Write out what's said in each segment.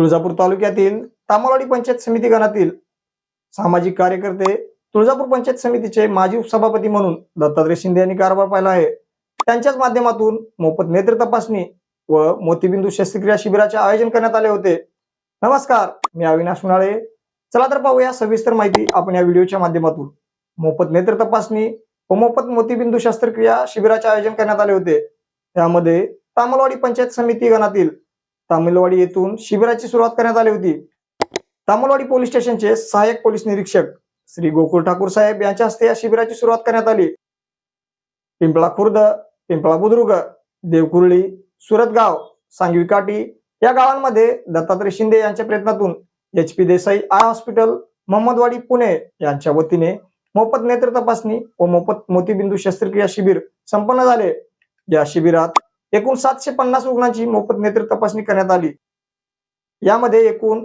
तुळजापूर तालुक्यातील तामलवाडी पंचायत समिती गणातील सामाजिक कार्यकर्ते तुळजापूर पंचायत समितीचे माजी उपसभापती म्हणून दत्तात्रय शिंदे यांनी कारभार पाहिला आहे. त्यांच्याच माध्यमातून मोफत नेत्र तपासणी व मोतीबिंदू शस्त्रक्रिया शिबिराचे आयोजन करण्यात आले होते. नमस्कार मी अविनाश उन्हाळे चला तर पाहूया सविस्तर माहिती आपण या व्हिडिओच्या माध्यमातून. मोफत नेत्र तपासणी व मोफत मोतीबिंदू शस्त्रक्रिया शिबिराचे आयोजन करण्यात आले होते. त्यामध्ये तामलवाडी पंचायत समिती गणातील तामिलवाडी येथून शिबिराची सुरुवात करण्यात आली होती. तामलवाडी पोलीस स्टेशनचे सहाय्यक पोलीस निरीक्षक श्री गोकुळ ठाकूर साहेब यांच्या हस्ते या शिबिराची सुरुवात करण्यात आली. पिंपळा खुर्द पिंपळा बुद्रुक देवकुर्ली सुरतगाव सांगवीकाटी या गावांमध्ये दत्तात्रय शिंदे यांच्या प्रयत्नातून H P Desai eye hospital Mohammadwadi Pune यांच्या वतीने मोफत नेत्र तपासणी व मोफत मोतीबिंदू शस्त्रक्रिया शिबिर संपन्न झाले. या शिबिरात एकूण सातशे पन्नास रुग्णांची मोफत नेत्र तपासणी करण्यात आली. यामध्ये एकूण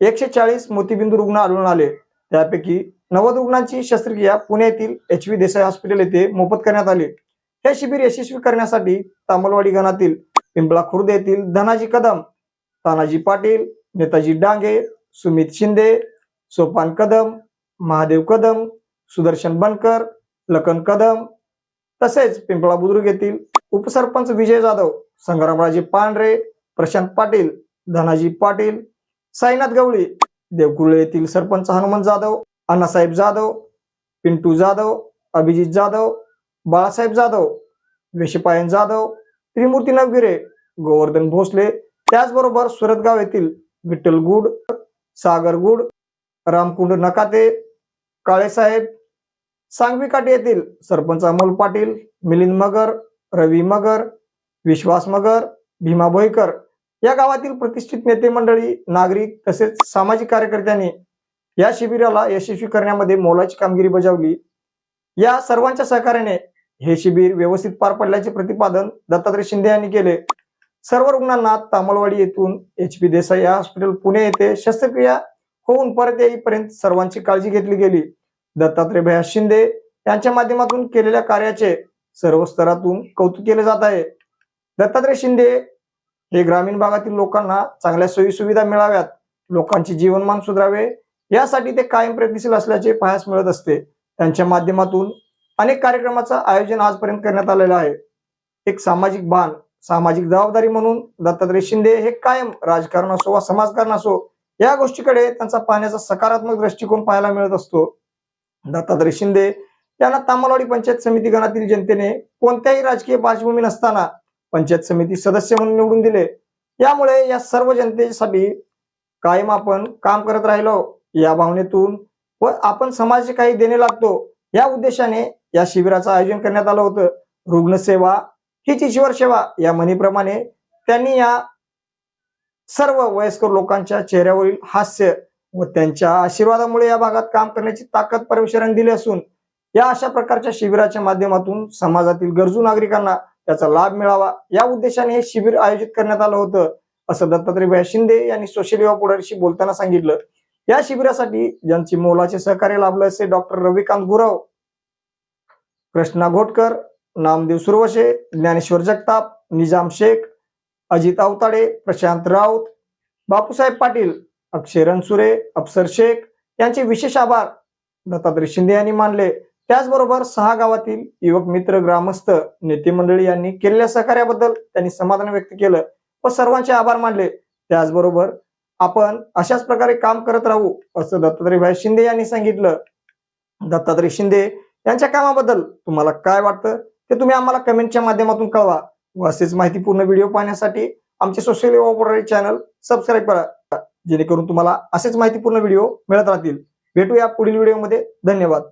एकशे चाळीस मोतीबिंदू रुग्ण आढळून आले. त्यापैकी नव्वद रुग्णांची शस्त्रक्रिया पुणे येथील एच व्ही देसाई हॉस्पिटल येथे मोफत करण्यात आली. हे शिबिर यशस्वी करण्यासाठी तामलवाडी गणातील पिंपळा खुर्द येथील धनाजी कदम तानाजी पाटील नेताजी डांगे सुमित शिंदे सोपान कदम महादेव कदम सुदर्शन बनकर लखन कदम तसेच पिंपळा बुद्रुक येथील उपसरपंच विजय जाधव संग्रामराजे पांढरे प्रशांत पाटील धनाजी पाटील साईनाथ गवळी देवकुळे येथील सरपंच हनुमंत जाधव अण्णासाहेब जाधव पिंटू जाधव अभिजित जाधव बाळासाहेब जाधव वेशपायन जाधव त्रिमूर्ती नवगिरे गोवर्धन भोसले त्याचबरोबर सुरतगाव येथील विठ्ठल गुड सागर गुड रामकुंड नकाते काळेसाहेब सांगवी काटे येथील सरपंच अमोल पाटील मिलिंद मगर रवी मगर विश्वास मगर भीमा भोईकर या गावातील प्रतिष्ठित नेते मंडळी नागरिक तसेच सामाजिक कार्यकर्त्यांनी या शिबिराला यशस्वी करण्यामध्ये मोलाची कामगिरी बजावली. या सर्वांच्या सहकार्याने हे शिबिर व्यवस्थित पार पडल्याचे प्रतिपादन दत्तात्रय शिंदे यांनी केले. सर्व रुग्णांना तामलवाडी येथून H P Desai hospital Pune येथे शस्त्रक्रिया होऊन परत येईपर्यंत सर्वांची काळजी घेतली गेली. दत्तात्रय भैया शिंदे यांच्या माध्यमातून केलेल्या कार्याचे सर्व स्तरातून कौतुक केले जात आहे. दत्तात्रय शिंदे हे ग्रामीण भागातील लोकांना चांगल्या सोयी सुविधा मिळाव्यात. लोकांचे जीवनमान सुधारावे. यासाठी ते कायम प्रयत्नशील असल्याचे पाहायला मिळत असते. त्यांच्या माध्यमातून अनेक कार्यक्रमाचं आयोजन आजपर्यंत करण्यात आलेलं आहे. एक सामाजिक बाण सामाजिक जबाबदारी म्हणून दत्तात्रय शिंदे हे कायम राजकारण असो वा समाजकारण असो या गोष्टीकडे त्यांचा पाहण्याचा सकारात्मक दृष्टिकोन पाहायला मिळत असतो. दत्तात्रय शिंदे त्यांना तामलवाडी पंचायत समिती गणातील जनतेने कोणत्याही राजकीय पार्श्वभूमी नसताना पंचायत समिती सदस्य म्हणून निवडून दिले. यामुळे या सर्व जनतेसाठी कायम आपण काम करत राहिलो. या भावनेतून व आपण समाजाचे काही देणे लागतो या उद्देशाने या शिबिराचं आयोजन करण्यात आलं होतं. रुग्णसेवा हीच ईश्वर सेवा या म्हणीप्रमाणे त्यांनी या सर्व वयस्कर लोकांच्या चेहऱ्यावरील हास्य व त्यांच्या आशीर्वादामुळे या भागात काम करण्याची ताकद परमेश्वरांनी दिली असून या अशा प्रकारच्या शिबिराच्या माध्यमातून समाजातील गरजू नागरिकांना त्याचा लाभ मिळावा. या उद्देशाने हे शिबिर आयोजित करण्यात आलं होतं असं दत्तात्रयभाई शिंदे यांनी सोशल युवा पुढारीशी बोलताना सांगितलं. या शिबिरासाठी ज्यांची मोलाचे सहकार्य लाभलं असे डॉक्टर रविकांत गुरव कृष्णा घोटकर नामदेव सुरवशे ज्ञानेश्वर जगताप निजाम शेख अजित अवताडे प्रशांत राऊत बापूसाहेब पाटील अक्षय रणसुरे अफसर शेख यांचे विशेष आभार दत्तात्रय शिंदे यांनी मानले. त्याचबरोबर सहा गावातील युवक मित्र ग्रामस्थ नेते मंडळी यांनी केलेल्या सहकार्याबद्दल त्यांनी समाधान व्यक्त केलं व सर्वांचे आभार मानले. त्याचबरोबर आपण अशाच प्रकारे काम करत राहू असं दत्तात्रय भाई शिंदे यांनी सांगितलं. दत्तात्रय शिंदे यांच्या कामाबद्दल तुम्हाला काय वाटतं? ते तुम्ही आम्हाला कमेंटच्या माध्यमातून कळवा व असेच माहितीपूर्ण व्हिडिओ पाहण्यासाठी आमचे सोशल मीडिया चॅनल सबस्क्राईब करा जेणेकरून तुम्हाला असेच माहितीपूर्ण व्हिडिओ मिळत राहतील. भेटूया पुढील व्हिडिओमध्ये. धन्यवाद.